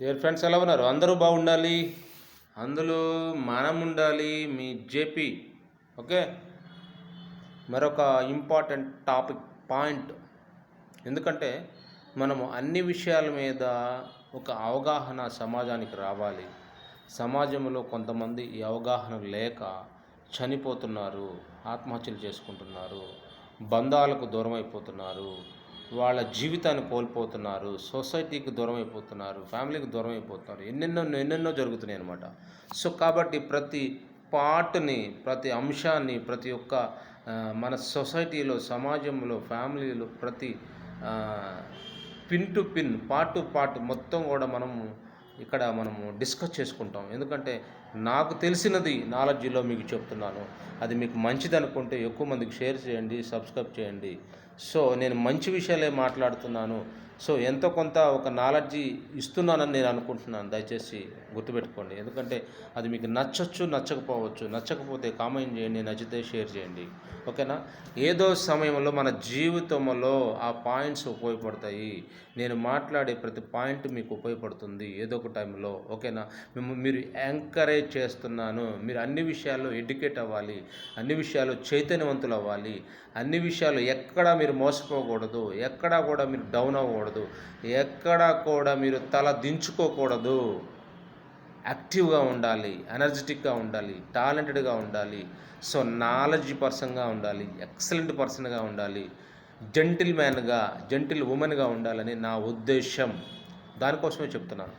Dear friends ఎలా ఉన్నారు? అందరూ బాగుండాలి. అందులో మనం ఉండాలి మీ జేపీ. ఓకే? మరొక ఇంపార్టెంట్ టాపిక్ పాయింట్. ఎందుకంటే మనము అన్ని విషయాల మీద ఒక అవగాహన సమాజానికి రావాలి. సమాజంలో కొంతమంది ఈ అవగాహన లేక చనిపోతున్నారు ఆత్మహత్యలు చేసుకుంటున్నారు బంధాలకు దూరం అయిపోతున్నారు వాళ్ళ జీవితాన్ని కోల్పోతున్నారు సొసైటీకి దూరం అయిపోతున్నారు ఫ్యామిలీకి దూరం అయిపోతున్నారు ఎన్నెన్నో ఎన్నెన్నో జరుగుతున్నాయి అనమాట సో కాబట్టి ప్రతి పార్ట్ని ప్రతి అంశాన్ని ప్రతి ఒక్క మన సొసైటీలో సమాజంలో ఫ్యామిలీలో ప్రతి pin to pin part to part మొత్తం కూడా మనము ఇక్కడ మనము డిస్కస్ చేసుకుంటాం. ఎందుకంటే నాకు తెలిసినది నాలెడ్జ్లో మీకు చెప్తున్నాను. అది మీకు మంచిది అనుకుంటే ఎక్కువ మందికి షేర్ చేయండి సబ్స్క్రైబ్ చేయండి. సో నేను మంచి విషయాలే మాట్లాడుతున్నాను. సో ఎంతో కొంత ఒక నాలెడ్జి ఇస్తున్నానని నేను అనుకుంటున్నాను. దయచేసి గుర్తుపెట్టుకోండి. ఎందుకంటే అది మీకు నచ్చచ్చు నచ్చకపోవచ్చు. నచ్చకపోతే కామెంట్ చేయండి నచ్చితే షేర్ చేయండి. ఓకేనా? ఏదో సమయంలో మన జీవితంలో ఆ పాయింట్స్ ఉపయోగపడతాయి. నేను మాట్లాడే ప్రతి పాయింట్ మీకు ఉపయోగపడుతుంది ఏదో ఒక టైంలో. ఓకేనా? మేము మీరు ఎంకరేజ్ చేస్తున్నాను. మీరు అన్ని విషయాల్లో ఎడ్యుకేట్ అవ్వాలి. అన్ని విషయాల్లో చైతన్యవంతులు అవ్వాలి. అన్ని విషయాలు ఎక్కడా మీరు మోసపోకూడదు. ఎక్కడా కూడా మీరు డౌన్ అవ్వకూడదు. ఎక్కడా కూడా మీరు తల దించుకోకూడదు. యాక్టివ్గా ఉండాలి ఎనర్జెటిక్గా ఉండాలి టాలెంటెడ్గా ఉండాలి సో నాలెడ్జ్ పర్సన్గా ఉండాలి ఎక్సలెంట్ పర్సన్గా ఉండాలి జెంటిల్ మ్యాన్గా జెంటిల్ ఉమెన్గా ఉండాలని నా ఉద్దేశం దానికోసమే చెప్తున్నాను.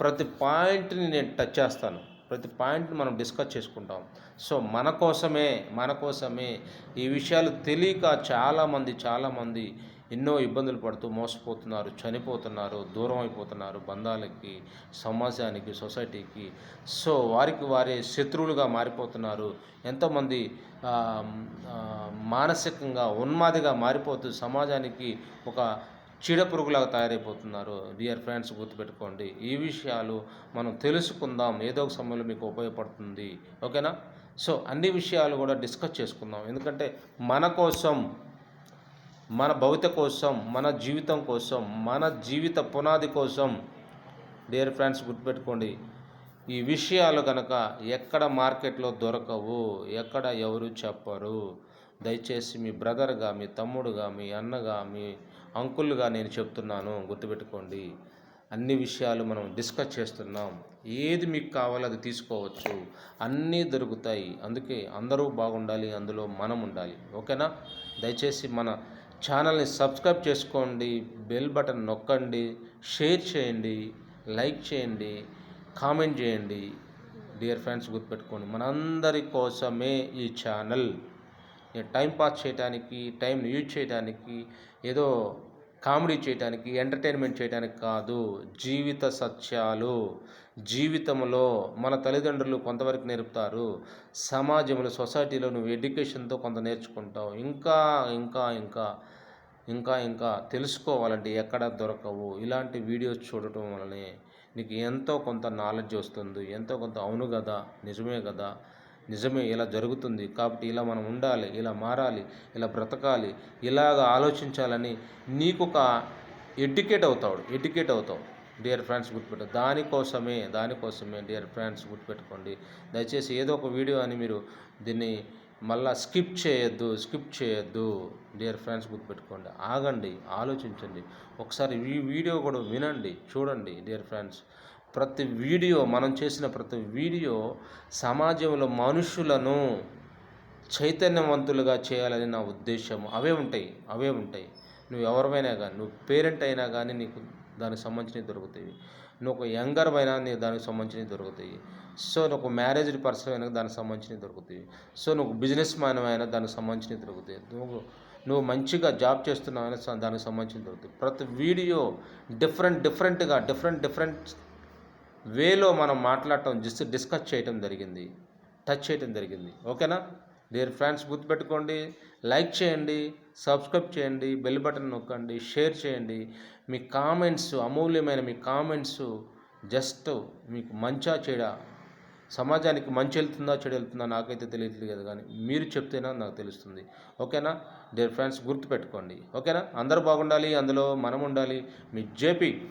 ప్రతి పాయింట్ని నేను టచ్ చేస్తాను. ప్రతి పాయింట్ని మనం డిస్కస్ చేసుకుంటాం. సో మన కోసమే మన కోసమే ఈ విషయాలు తెలియక చాలామంది చాలామంది ఎన్నో ఇబ్బందులు పడుతూ మోసపోతున్నారు చనిపోతున్నారు దూరం అయిపోతున్నారు బంధాలకి సమాజానికి సొసైటీకి. సో వారికి వారే శత్రువులుగా మారిపోతున్నారు. ఎంతోమంది మానసికంగా ఉన్మాదిగా మారిపోతూ సమాజానికి ఒక చీడపురుగులాగా తయారైపోతున్నారు. డియర్ ఫ్రెండ్స్ గుర్తుపెట్టుకోండి ఈ విషయాలు మనం తెలుసుకుందాం. ఏదో ఒక సమయంలో మీకు ఉపయోగపడుతుంది. ఓకేనా? సో అన్ని విషయాలు కూడా డిస్కస్ చేసుకుందాం. ఎందుకంటే మన కోసం మన భవిత కోసం మన జీవితం కోసం మన జీవిత పునాది కోసం డియర్ ఫ్రెండ్స్ గుర్తుపెట్టుకోండి. ఈ విషయాలు కనుక ఎక్కడ మార్కెట్లో దొరకవు ఎక్కడ ఎవరు చెప్పరు. దయచేసి మీ బ్రదర్గా మీ తమ్ముడుగా మీ అన్నగా మీ అంకుల్గా నేను చెప్తున్నాను గుర్తుపెట్టుకోండి. అన్ని విషయాలు మనం డిస్కస్ చేస్తున్నాం. ఏది మీకు కావాలో అది తీసుకోవచ్చు. అన్నీ దొరుకుతాయి. అందుకే అందరూ బాగుండాలి అందులో మనం ఉండాలి. ఓకేనా? దయచేసి మన ఛానల్ని సబ్స్క్రైబ్ చేసుకోండి బెల్ బటన్ నొక్కండి షేర్ చేయండి లైక్ చేయండి కామెంట్ చేయండి. డియర్ ఫ్రెండ్స్ గుర్తుపెట్టుకోండి మనందరి కోసమే ఈ ఛానల్. టైం పాస్ చేయడానికి టైం యూజ్ చేయడానికి ఏదో కామెడీ చేయడానికి ఎంటర్టైన్మెంట్ చేయడానికి కాదు జీవిత సత్యాలు. జీవితంలో మన తల్లిదండ్రులు కొంతవరకు నేర్పుతారు. సమాజంలో సొసైటీలో నువ్వు ఎడ్యుకేషన్తో కొంత నేర్చుకుంటావు. ఇంకా ఇంకా ఇంకా ఇంకా ఇంకా తెలుసుకోవాలంటే ఎక్కడ దొరకవు. ఇలాంటి వీడియోస్ చూడటం వల్లనే నీకు ఎంతో కొంత నాలెడ్జ్ వస్తుంది. ఎంతో కొంత అవును కదా నిజమే కదా నిజమే ఇలా జరుగుతుంది కాబట్టి ఇలా మనం ఉండాలి ఇలా మారాలి ఇలా బ్రతకాలి ఇలాగ ఆలోచించాలని నీకు ఒక ఎడ్యుకేట్ అవుతాడు ఎడ్యుకేట్ అవుతావు. డియర్ ఫ్రెండ్స్ గుర్తుపెట్టు దానికోసమే దానికోసమే డియర్ ఫ్రెండ్స్ గుర్తుపెట్టుకోండి. దయచేసి ఏదో ఒక వీడియో అని మీరు దీన్ని మళ్ళా స్కిప్ చేయొద్దు స్కిప్ చేయొద్దు. డియర్ ఫ్రెండ్స్ గుర్తుపెట్టుకోండి. ఆగండి ఆలోచించండి. ఒకసారి ఈ వీడియో కూడా వినండి చూడండి డియర్ ఫ్రెండ్స్ ప్రతి వీడియో మనం చేసిన ప్రతి వీడియో సమాజంలో మనుషులను చైతన్యవంతులుగా చేయాలని నా ఉద్దేశం అవే ఉంటాయి అవే ఉంటాయి. నువ్వు ఎవరివైనా కానీ నువ్వు పేరెంట్ అయినా కానీ నీకు దానికి సంబంధించినవి దొరుకుతాయి. నువ్వు ఒక యంగర్ అయినా నీకు దానికి సంబంధించినవి దొరుకుతాయి. సో నువ్వు ఒక మ్యారేజ్డ్ పర్సన్ అయినా దానికి సంబంధించినవి దొరుకుతాయి. సో నువ్వు బిజినెస్ మ్యాన్ అయినా దానికి సంబంధించినవి దొరుకుతాయి. నువ్వు నువ్వు మంచిగా జాబ్ చేస్తున్నావైనా అయినా దానికి సంబంధించినవి దొరుకుతాయి. ప్రతి వీడియో డిఫరెంట్ డిఫరెంట్గా డిఫరెంట్ డిఫరెంట్ వేలో మనం మాట్లాడటం జస్ట్ డిస్కస్ చేయటం జరిగింది. టచ్ చేయటం జరిగింది. ఓకేనా? డియర్ ఫ్రెండ్స్ గుర్తుపెట్టుకోండి. లైక్ చేయండి. సబ్స్క్రైబ్ చేయండి. బెల్ బటన్ నొక్కండి. షేర్ చేయండి. మీ కామెంట్స్ అమూల్యమైన మీ కామెంట్స్ జస్ట్ మీకు మంచా చెడ సమాజానికి మంచి వెళ్తుందా చెడు వెళ్తుందా నాకైతే తెలియట్లేదు కదా కానీ మీరు చెప్తేనా నాకు తెలుస్తుంది. ఓకేనా? డియర్ ఫ్రెండ్స్ గుర్తుపెట్టుకోండి. ఓకేనా? అందరూ బాగుండాలి. అందులో మనం ఉండాలి మీ జేపీ